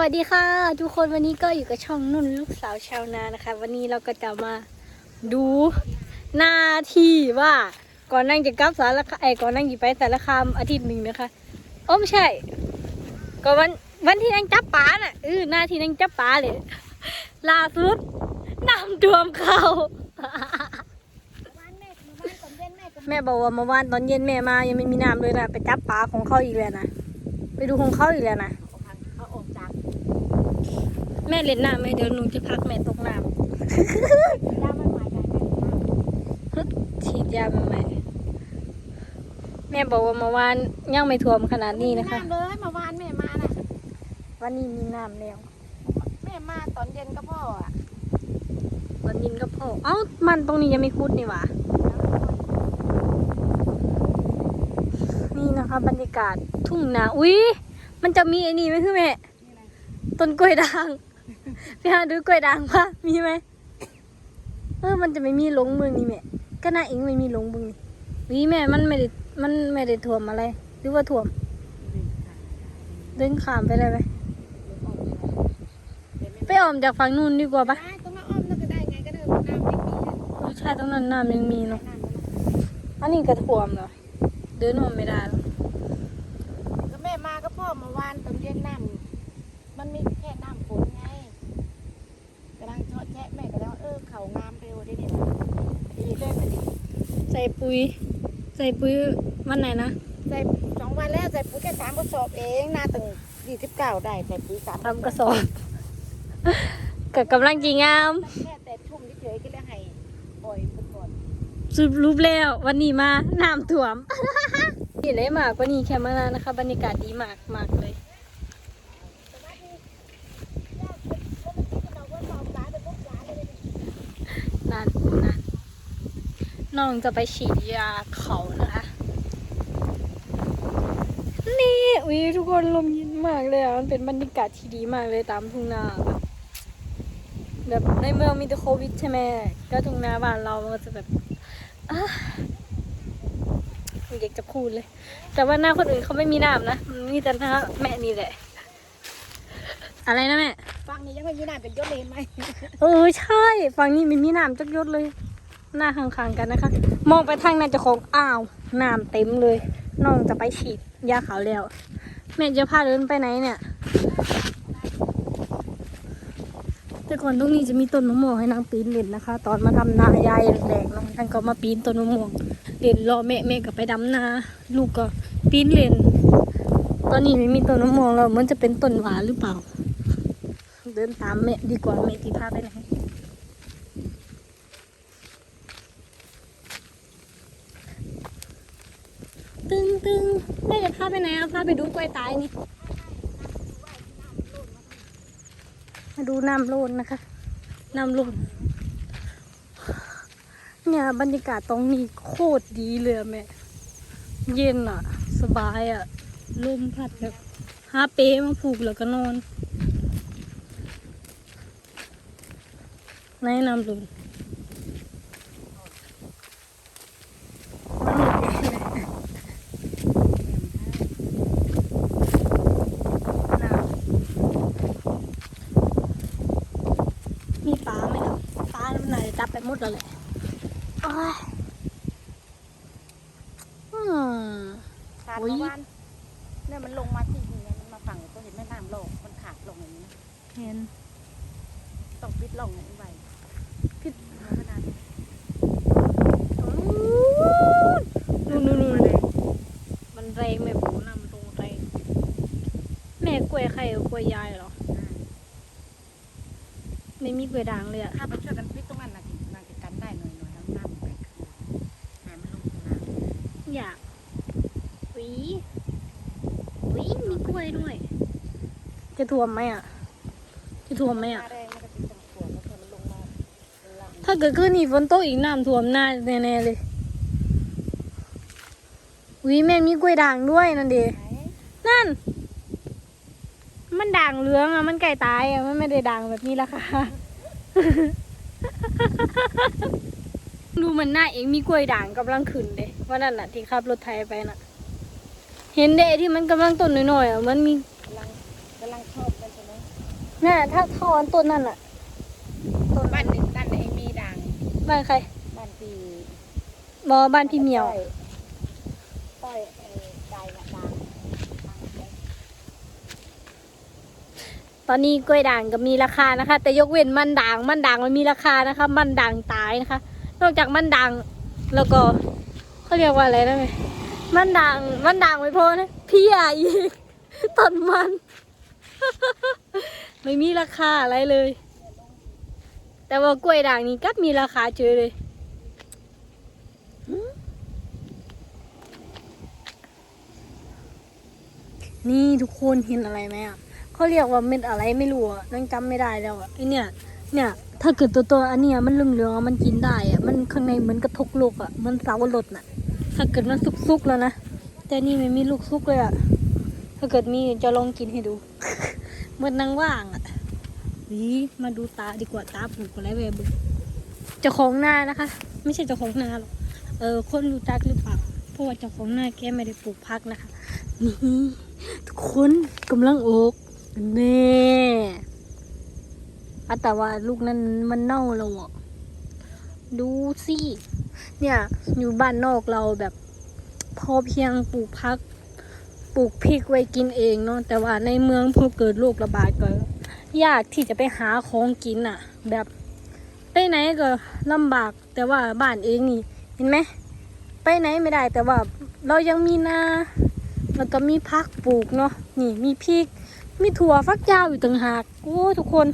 วัสดีค่ะ ทุกคนวันนี้ก็อยู่กับช่องนุ่นลูกสาวชาวนานะคะ วันนี้เราก็จะมาดูหน้าที่ว่าก่อนนั่งจะกลับสารคามไอ้ก่อนนั่งจะไปสารคามอาทิตย์หนึ่งนะคะโอ้ไม่ใช่ก็วันวันที่นั่งจับปลาน่ะเออหน้าที่นั่งจับปลาเลยล่าสุดน้ำท่วมเขาแม่บอกว่าเมื่อวานตอนเย็นแม่มายังไม่มีน้ำเลยนะไปจับปลาของเขาอีกแล้วนะไปดูของเขาอีกแล้วนะ เอาออกจาก แม่เล่นน้ำไหมเดี๋ยวหนูจะพักแม่ตกน้ย่าไม่หมายใจแม่ำฉีดยาใหม่ๆแม่บอกว่าเมื่อวานยังไม่ท่วมขนาดนี้นะคะำเลยเมื่อวานแม่มาน่ะวันนี้มีน้ำแล้วแม่มาตอนเย็นก็พ่ออะตอนยินก็พอเอ้ามันตรงนี้ยังไม่คุดนี่หว่านี่นะคะ บรรยากาศทุ่งนาอุ้ยมันจะมีไอ้นี่ไหมคือแม่ต้นกล้วยด่าง พี่ฮาดูกล้วยด่างปะมีไหมเออมันจะไม่มีหลงเมืองนี่แม่ก็น่าเองไม่มีหลงเมืองนี่วิแม่มันไม่ได้มันไม่ได้ท่วมอะไร หรือว่าท่วมเดินข้ามไปเลยไหมไปออมจากฝั่งนู้นดีกว่าปะได้ต้องมาอ้อมนั่นก็ได้ไงก็ได้น้ำไม่มีเออใช่ตรงนั้นน้ำยังมีเนาะอันนี้ก็ท่วมเหรอเดินออมไม่ได้หรอกก็แม่มาก็พ่อเมื่อวานตอนเย็นน้ำมันมีแค่น้ำฝนไงกำลังเชาะแชะแม่ก็แล้วาเออเขางามเร็วได้เนี่ยดีเลยมันดี ใส่ปุ๋ย ใส่ปุ๋ยวันไหนนะใส่สองวันแล้วใส่ปุ๋ยแค่สามกระสอบเองนาถึงยี่สิบเก้าได้ใส่ปุ๋ยสามทำกระสอบกับกำลังจีงามแค่แต่ชุ่มเฉยๆก็เลยให้ปล่อยไปก่อนสรุปรูปแล้ววันนี้มาน้ำท่วมนี่เลยมากกว่านี้แค่มานานะคะ บรรยากาศดีมากมากเลย นั่นนั่น น้องจะไปฉีดยาเขานะคะ นี่อุ้ยทุกคนลมเย็นมากเลยอะ มันเป็นบรรยากาศที่ดีมากเลยตามทุ่งนาแบบแบบในเมืองมีแต่โควิดใช่ไหมก็ทุ่งนาบ้านเรามันก็จะแบบอะไม่อยากจะพูดเลย แต่ว่าหน้าคนอื่นเขาไม่มีน้ำนะมันมีแต่หน้าแม่นี่แหละ อะไรนะแม่ ฟังนี้ยังไม่มีน้ำเป็นยศเลยเห็นไหมเออใช่ฝั่งนี้ไม่มีน้ำจักยศเลย หน้าข้างๆกันนะคะ มองไปทางนั้นจะของอ้าวน้ำเต็มเลยน้องจะไปฉีดยาขาวแล้ว แม่จะพาเดินไปไหนเนี่ย แต่ก่อนตรงนี้จะมีต้นมะม่วงให้นางปีนเล่นนะคะ ตอนมาทำนายายแดงๆน้องท่านก็มาปีนต้นมะม่วงเล่นรอแม่แม่ก็ไปดำนา ลูกก็ปีนเล่น ตอนนี้ไม่มีต้นมะม่วงแล้วมันจะเป็นต้นหวานหรือเปล่า เดินตามแม่ดีกว่าแม่ที่พาไปไหน ตึงตึงแม่จะพาไปไหนอะพาไปดูกล้วยตายนี่ มาดูน้ำโลนนะคะ น้ำโลนเนี่ยบรรยากาศตรงนี้โคตรดีเลยแม่ เย็นอะ สบายอะ ลมพัดแบบหาเปมาผูกแล้วก็นอน ในน้ำโลนมีปลาไหมครับปลามันไหนจับไปหม ดแล้วแหละโอ้ยอืม ขาดอุ๊ย เมื่อวานเนี่ยมันลงมาที่นี่ไงมันมาฝั่งก็เห็นแม่น้ำโลกมันขาดลงอย่างนี้นะเห็น ต้องปิดลงอย่างนี้ไว้พิษเอาขนาดนี้นู่นนู่นนู่นเลยมันแรงแม่ปูน้ำมันลงแรงแม่กล้วยใครเอากล้วยยายเหรอ ไม่มีกล้วยด่างเลยอะถ้าไปช่วยกันปิดตรงนั้นนะน่าจะกันได้หน่อยหน่อยๆแล้วน้ำมันไปคืนให้มันลงตรงนั้น อยากหวีหวีมีกล้วยด้วย จะท่วมไหมอะ จะท่วมไหมอะน้ำแรงมันก็ติดตรงขวดแล้วพอมันลงมาหลังถ้าเกิดขึ้นอีกฝนตกอีกน้ำท่วมหน้าแน่ๆเลยหวีแม่มีกล้วยด่างด้วยนั่นดีไหนนั่น มันด่างเหลืองอะ มันไก่ตายอะ มันไม่ได้ด่างแบบนี้ละค่ะ ดูมันหน้าเองมีกล้วยด่างกำลังขึ้นเลยว่านั่นน่ะที่ขับรถไทยไปน่ะ เห็นเดที่มันกำลังต้นน้อยๆอะ มันมีกำลังกำลังขชอบกันใช่ไหมน่ะถ้าทอนต้นนั่นอะต้นบ้านหนึ่งด้านเองมีด่างบ้านใครบ้านปีบอบ้านพี่เหมียวต้ต้อยเอ่อใจน่ะด่างตอนนี้กล้วยด่างก็มีราคานะคะ แต่ยกเว้นมันด่างมันด่างมันมีราคานะคะ มันด่างตายนะคะ นอกจากมันด่างแล้วก็เขาเรียกว่าอะไรนะแม่มันด่างมันด่างไม่พอนะเพียอีกต้นมัน ไม่มีราคาอะไรเลย แต่ว่ากล้วยด่างนี้ก็มีราคาเจอเลยนี่ทุกคนเห็นอะไรไหมอะเขาเรียกว่าเม็ดอะไรไม่รู้อะนั่งจำไม่ได้แล้วอะไอเนี่ย เนี่ย ถ้าเกิดตัวตัวอันเนี้ยมันเหลืองๆอะมันกินได้อะ มันข้างในเหมือนกระทกลูกอะ มันเสาวรสน่ะ ถ้าเกิดมันสุกๆแล้วนะ แต่นี่ไม่มีลูกสุกเลยอะ ถ้าเกิดมีจะลองกินให้ดูเหมือนนางว่างอะวิมาดูตาดีกว่าตาผูกอะไรแบบเจ้าของหน้านะคะ ไม่ใช่เจ้าของหน้าหรอกเออคนรู้จักหรือเปล่าเพราะว่าเจ้าของหน้าแกไม่ได้ปลูกพักนะคะนี่ทุกคนกำลังอกแน่อแต่ว่าลูกนั้นมันเน่าแล้วอะดูสิเนี่ยอยู่บ้านนอกเราแบบ พอเพียงปลูกพัก ปลูกพริกไว้กินเองเนาะแต่ว่าในเมืองพอเกิดโรคระบาดก็ยากที่จะไปหาของกินอะ แบบไปไหนก็ลำบากแต่ว่าบ้านเองนี่ เห็นไหมไปไหนไม่ได้ แต่ว่าเรายังมีนาแล้วก็มีผักปลูกเนาะนี่มีพริก มีถั่วฟักยาวอยู่ต่างหากโอ้ทุกคน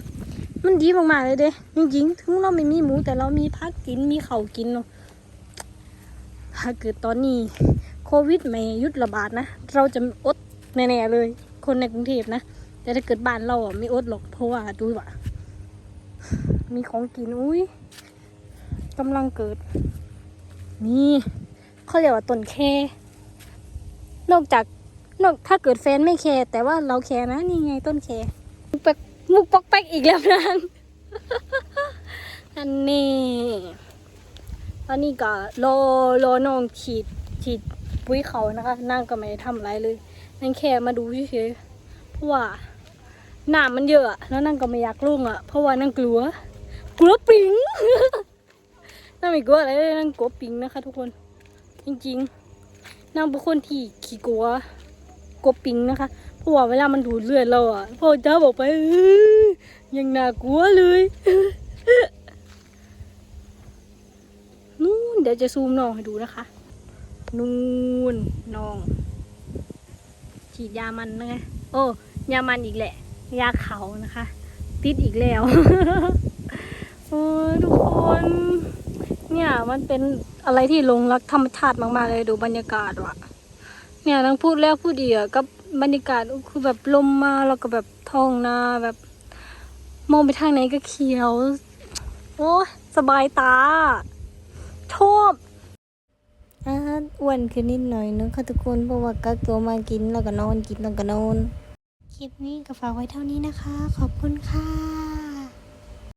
มันดีมากๆเลยเด้จริงๆถึงเราไม่มีหมูแต่เรามีผักกินมีเขากินเนาะถ้าเกิดตอนนี้ วิดไม่ยุดระบาดนะ เราจะอดแน่ๆเลย คนในกรุงเทพนะ แต่ถ้าเกิดบ้านเราอะไม่อดหรอก เพราะว่าดูว่ะมีของกินอุ้ยกำลังเกิด นี่เขาเรียกว่าต้นแคนอกจากนอกถ้าเกิดแฟนไม่แคร์แต่ว่าเราแคร์นะ นี่ไงต้นแคร์มุกแป๊กมุกปอกแป๊กอีกแล้วนางอันนี้ตอนนี้ก็รอรอน้องฉีดฉีด ปุ๋ยเขานะคะนางก็ไม่ได้ทำอะไรเลยนางแค่มาดูเฉยๆเพราะว่าหนามมันเยอะแล้วนางก็ไม่อยากลงอะ เพราะว่านางกลัว กลัวปิงนางไม่กลัวอะไรเลยนางกลัวปิงนะคะ ทุกคน จริงๆนางเป็นคนที่ขี้กลัวกลัวปิงนะคะเพราะว่าเวลามันดูดเลือดเราอะพ่อจ้าบอกไปยยังน่ากลัวเลยนู่นเดี๋ยวจะซูมน้องให้ดูนะคะ นู่นน้อง ฉีดยามันนะไงโอ้ยามันอีกแหละ ยาเขานะคะ ติดอีกแล้วโอ้ทุกคน เนี่ยมันเป็นอะไรที่ลงรักธรรมชาติมากๆเลยดูบรรยากาศว่ะ เนี่ยทั้งพูดแล้วพูดอีกอะกับบรรยากาศคือแบบลมมาแล้วก็แบบท้องนาแบบ มองไปทางไหนก็เขียว โอ้สบายตาชอบ อาอ้วนขึ้นนิดหน่อยนึงค่ะทุกคนเพราะว่ากักตัวมากินแล้วก็นอนกินแล้วก็นอน คลิปนี้ก็ฝากไว้เท่านี้นะคะ ขอบคุณค่ะ